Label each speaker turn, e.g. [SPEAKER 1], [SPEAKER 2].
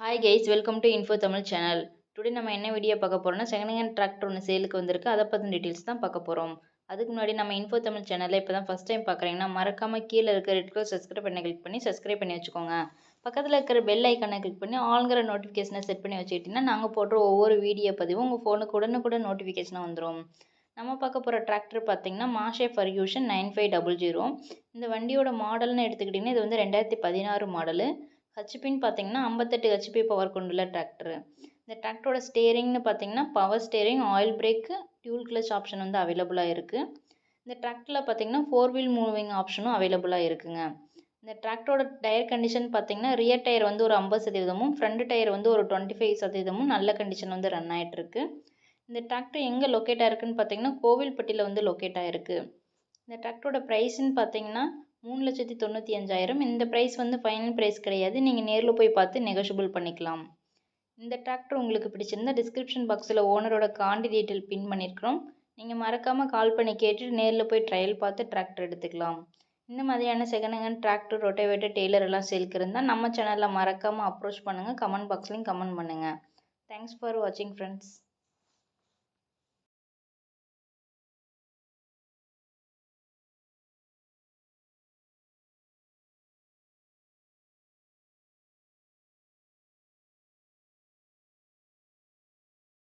[SPEAKER 1] Hi guys welcome to info Tamil channel today நம்ம என்ன video பார்க்க போகிறோம்னா செகண்ட் ஹேண்ட் டிராக்டர் ஒன்று சேலுக்கு வந்திருக்கு. அதை பற்றின டீட்டெயில்ஸ் தான் பார்க்க போகிறோம் அதுக்கு முன்னாடி நம்ம இன்ஃபோ தமிழ் சேனலில் இப்போ தான் ஃபஸ்ட் டைம் பார்க்குறீங்கன்னா மறக்காமல் கீழே இருக்க ரெட் கலர் சப்ஸ்கிரைப் பண்ணி கிளிக் பண்ணி சப்ஸ்கிரைப் பண்ணி வச்சுக்கோங்க. பக்கத்தில் இருக்கிற பெல் ஐக்கானை கிளிக் பண்ணி ஆளுங்கிற நோட்டிஃபிகேஷனை செட் பண்ணி வச்சுக்கிட்டிங்கன்னா நாங்கள் போடுற ஒவ்வொரு வீடியோ பதிவும் உங்கள் ஃபோனுக்கு உடனுக்குடன் நோட்டிஃபிகேஷனாக வந்துடும் நம்ம பார்க்க போகிற டிராக்டர் பார்த்தீங்கன்னா Massey Ferguson nine five double zero இந்த வண்டியோட மாடல்னு எடுத்துக்கிட்டிங்கன்னா இது வந்து ரெண்டாயிரத்தி பதினாறு மாடலு ஹெச்பின்னு பார்த்தீங்கன்னா ஐம்பத்தெட்டு ஹெச்பி பவர் கொண்டுள்ள டிராக்டரு இந்த டிராக்டரோட ஸ்டேரிங்னு பார்த்தீங்கன்னா power steering oil brake dual clutch option வந்து அவைலபிளாக இருக்குது இந்த டிராக்டரில் பார்த்தீங்கன்னா ஃபோர் வீல் மூவிங் ஆப்ஷனும் அவைலபிளாக இருக்குதுங்க இந்த டிராக்டரோட டயர் கண்டிஷன் பார்த்தீங்கன்னா ரியர் டயர் வந்து ஒரு ஐம்பது சதவீதமும் ஃப்ரண்ட் டயர் வந்து ஒரு டுவெண்ட்டி ஃபைவ் சதவீதமும் நல்ல கண்டிஷன் வந்து ரன் ஆகிட்டுருக்கு இந்த டிராக்டர் எங்கே லொக்கேட் ஆகிருக்குன்னு பார்த்தீங்கன்னா கோவில்பட்டியில் வந்து லொக்கேட் ஆகிருக்கு இந்த டிராக்டரோட ப்ரைஸ்ன்னு பார்த்தீங்கன்னா மூணு லட்சத்தி தொண்ணூற்றி அஞ்சாயிரம். இந்த ப்ரைஸ் வந்து ஃபைனல் ப்ரைஸ் கிடையாது. நீங்கள் நேரில் போய் பார்த்து நெகோஷியபிள் பண்ணிக்கலாம். இந்த டிராக்டர் உங்களுக்கு பிடிச்சிருந்தா டிஸ்கிரிப்ஷன் பாக்ஸில் ஓனரோட காண்டி டீட்டெயில் பின் பண்ணியிருக்கிறோம் நீங்கள் மறக்காமல் கால் பண்ணி கேட்டுட்டு நேரில் போய் ட்ரையல் பார்த்து டிராக்டர் எடுத்துக்கலாம். இந்த மாதிரியான second hand tractor rotavator trailer எல்லாம் சேல்க்கு இருந்தால் நம்ம சேனலில் மறக்காமல் அப்ரோச் பண்ணுங்கள் கமெண்ட் பாக்ஸ்லையும் கமெண்ட் பண்ணுங்கள் தேங்க்ஸ் ஃபார் வாட்சிங் ஃப்ரெண்ட்ஸ்